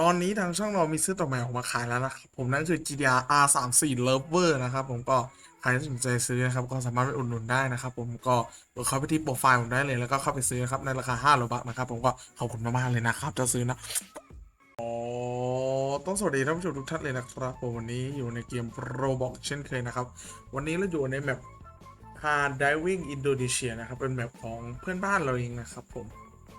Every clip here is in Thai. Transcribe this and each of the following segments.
ตอนนี้ทางช่องเรามีเสื้อตัวใหม่ออกมาขายแล้วนะครับผมนั่นคือ GDR R34 Lover นะครับผมก็ใครที่สนใจซื้อนะครับก็สามารถไปอุดหนุนได้นะครับผมก็เข้าไปที่โปรไฟล์ผมได้เลยแล้วก็เข้าไปซื้อนะครับในราคา5โลบักนะครับผมก็ขอบคุณมากๆเลยนะครับจะซื้อนะอ๋อต้องสวัสดีท่านผู้ชมทุกท่านเลยนะครับผมวันนี้อยู่ในเกม Roblox เช่นเคยนะครับวันนี้เราอยู่ในแมป Hard Diving Indonesia นะครับเป็นแมปของเพื่อนบ้านเราเองนะครับผม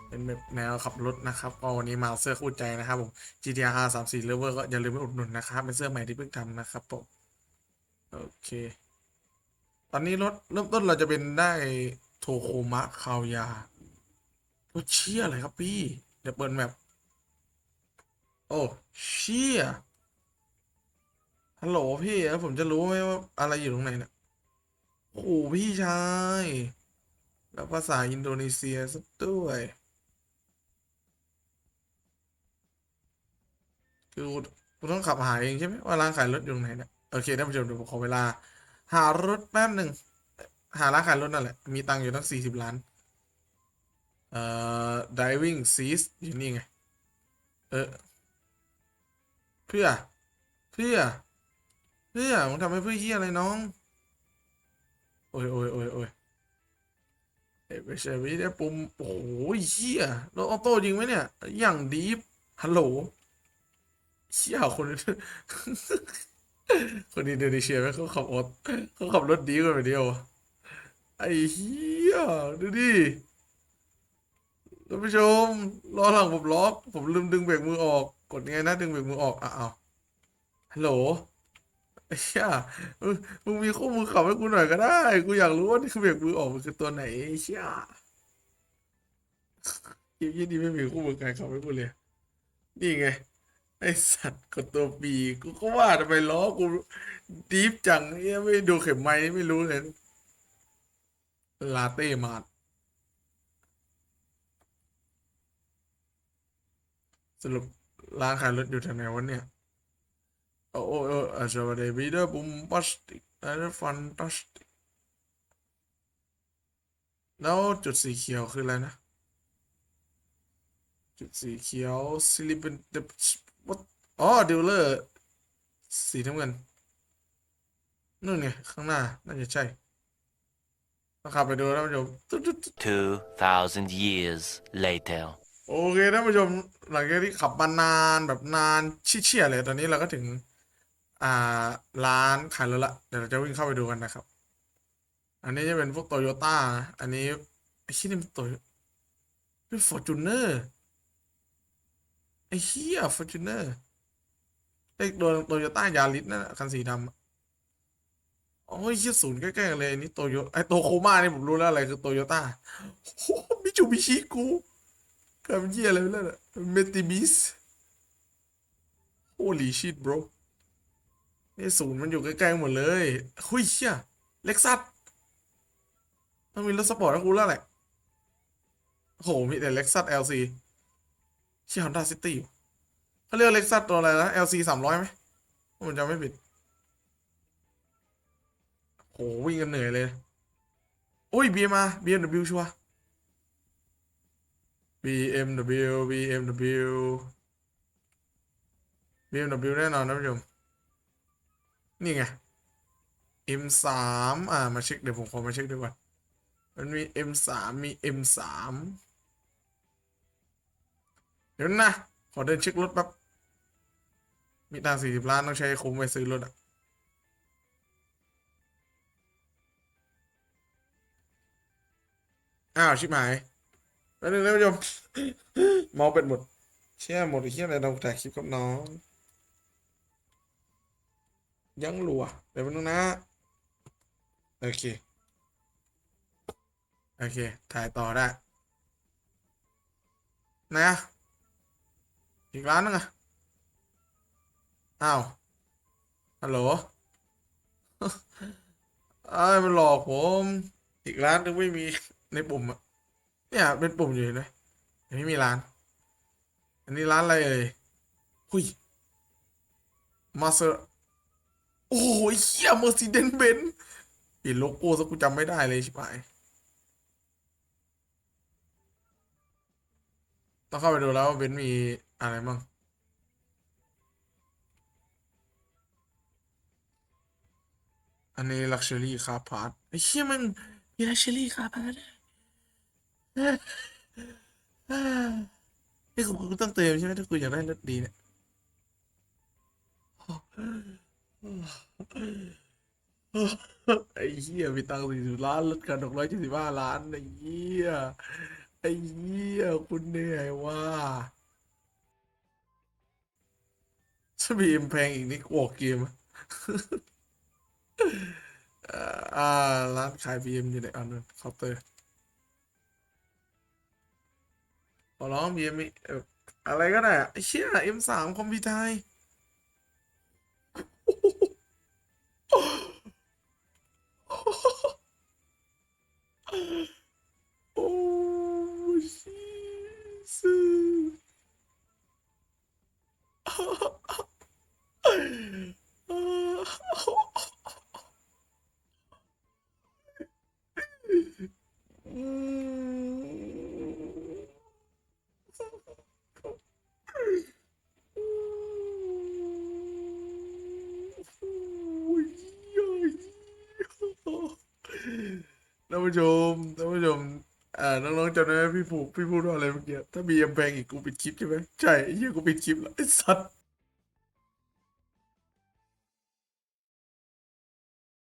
เป็นแบบแนวขับรถนะครับก็วันนี้มาเอาเสื้อคู่ใจนะครับผม GTR 3 4 Lover ก็อย่าลืมไปอุดหนุนนะครับ เป็นเสื้อใหม่ที่เพิ่งทำนะครับผม โอเค ตอนนี้รถเริ่มต้นเราจะเป็นได้โทโคมะคาวยารถเชี่ยอะไรครับพี่ เดี๋ยวเปิดแมปโอ้เชี่ยฮัลโหลพี่แล้วผมจะรู้ไหมว่าอะไรอยู่ตรงไหนเนี่ยโอ้พี่ชาย แล้วภาษาอินโดนีเซียสักด้วย คือกูกูต้องขับหาเองใช่ไหมว่าร้านขายรถอยู่ตรงไหนเนี่ยโอเคท่านผู้ชมเดี๋ยวผมขอเวลา หารถแป๊บหนึ่งหาร้านขายรถนั่นแหละ มีตังค์อยู่ตั้งสี่สิบล้าน เอ่อ diving seas อยู่นี่ไง เออ เพื่อ เพื่อ เพื่อมึงทำให้เพื่อเฮียอะไรน้อง โอ้ยโอ้ยโอ้ยโอ้ยเอ้ยไม่ใช่ไม่ได้ปุ่ม โอ้ยเฮียรถออโต้จริงไหมเนี่ย อย่างดีฟฮัลโหล เชี่ยคนคนอินโดนีเซียไหมเขาขับรถเขาขับรถดีกว่าไปเดียว ไอ้เหี้ยดูดิท่านผู้ชมล้อหลังผมล็อก ผมลืมดึงเบรกมือออก กดยังไงนะดึงเบรกมือออกอ้าวฮัลโหลไอ้เหี้ยมึงมึงมีคู่มือขับให้กูหน่อยก็ได้ กูอยากรู้ว่านี่คือเบรกมือออกมันคือตัวไหนไอ้เชี่ยยี่ยี่ดีไม่มีคู่มือการขับให้กูเลย นี่ไง ไอสัตว์กดตัวปีกูก็ว่าทำไมล้อกูดีฟจังเนี่ยไม่ดูเข็มไม้ไม่รู้เลยลาเต้มาดสรุปร้านขายรถอยู่แถวไหนวะเนี่ย โอ้โอ้โอ้อาจจะได้วีเดอร์บุมบัสติกและฟันตัสติกแล้วจุดสีเขียวคืออะไรนะ จุดสีเขียวซิลิเป็นเด อ๋อดิวเลอร์ สีน้ำเงินนู่นไงข้างหน้า น่าจะใช่ต้องขับไปดูท่านผู้ชมตุ๊ดตุ๊ดตุ๊ด2,000 years later. โอเคท่านผู้ชมหลังจากที่ขับมานานแบบนานเชี่ยๆเลยตอนนี้เราก็ถึง อ่าร้านขายรถละเดี๋ยวเราจะวิ่งเข้าไปดูกันนะครับ อันนี้จะเป็นพวกโตโยต้าอันนี้ไอ้ที่นี่มันโตโยเป็นฟอร์จูเนอร์ ไอ้เหี้ยฟอร์จูเนอร์ไอ้โดนโตโยต้ายาริสนั่นน่ะคันสีดำอะโอ้ยเหี้ยศูนย์ใกล้ๆกันเลยอันนี้โตโยไอ้โตโคม่านี่ผมรู้แล้วอะไรคือโตโยต้าโอ้มิจูบิชิกูกลายเป็นเหี้ยอะไรไปแล้วน่ะเมติบิสโ o ลีชิต bro นี่ศูนย์มันอยู่ใกล้ๆหมดเลยหุยเชี่ยเล็กซัสต้องมีรถสปอร์ตให้กูแล้วแหละโหมีแต่เล็กซัส LC เชี่ยฮอนด้าซิตี้เขาเรียกเล็กซัสตัวอะไรนะ LC สามร้อยไหมผมจำไม่ผิดโหวิ่งกันเหนื่อยเลย โอ้ย BMR BMW ชัวร์ BMW BMW BMW แน่นอนนะผู้ชมนี่ไง M3 อ่า มาเช็คเดี๋ยวผมขอมาเช็คดูก่อน มันมี M3 มี M3 เดี๋ยวนะ ขอเดินเช็ครถแป๊บ มีตังสี่สิบล้านต้องใช้คุ้มไปซื้อรถอะ อ้าว ชิบหายแป๊บนึงนะผู้ชมเมาเป็นหมด เชี่ยหมดเชี่ยอะไรเราถ่ายคลิปกับน้อง ยังรัว เดี๋ยวแป๊บนึงนะ โอเค โอเค ถ่ายต่อได้ นะ อีกร้านนึงอะอ้าว ฮัลโหลไอ้มันหลอกผม อีกร้านนึงไม่มีในปุ่มอะเนี่ยเป็นปุ่มอยู่เลยยังไม่มีร้าน อันนี้ร้านอะไรเอ่ยหุยมาเซอร์โอ้ยเฮียเมอร์ซีเดนเบนเห็นโลโก้ซะกูจำไม่ได้เลยชิบหายต้องเข้าไปดูแล้วว่าเบนมี อะไรบ้างอันนี้ลักชัวรี่คาพาร์ทไอ้เชี่ยมันมีลักชัวรี่คาพาร์ทนี่กูกูต้องเติมใช่ไหมถ้ากูอยากได้รถดีเนี่ยไอ้เหี้ยมีตังค์สี่สิบล้านลดกันหกร้อยเจ็ดสิบห้าล้านไอ้เหี้ยไอ้เหี้ยคุณเหนื่อยว่ะ ถ้าบีเอ็มแพงอีกนี่กูออกเกมอ่าร้านขายบีเอ็มอยู่ไหนอันนั้นเคาน์เตอร์ขอร้องบีเอ็มอะไรก็ได้ไอ้เชี่ยเอ็มสามคอมพิวไทยโอ้ชีส ท่านผู้ชมท่านผู้ชมอ่าน้องๆจำได้ไหมพี่พูพี่พูดว่าอะไรเมื่อกี้ถ้าบีเอ็มแพงอีกกูปิดคลิปใช่ไหมใช่ไอ้เหี้ยกูปิดคลิปแล้วไอ้สัตว์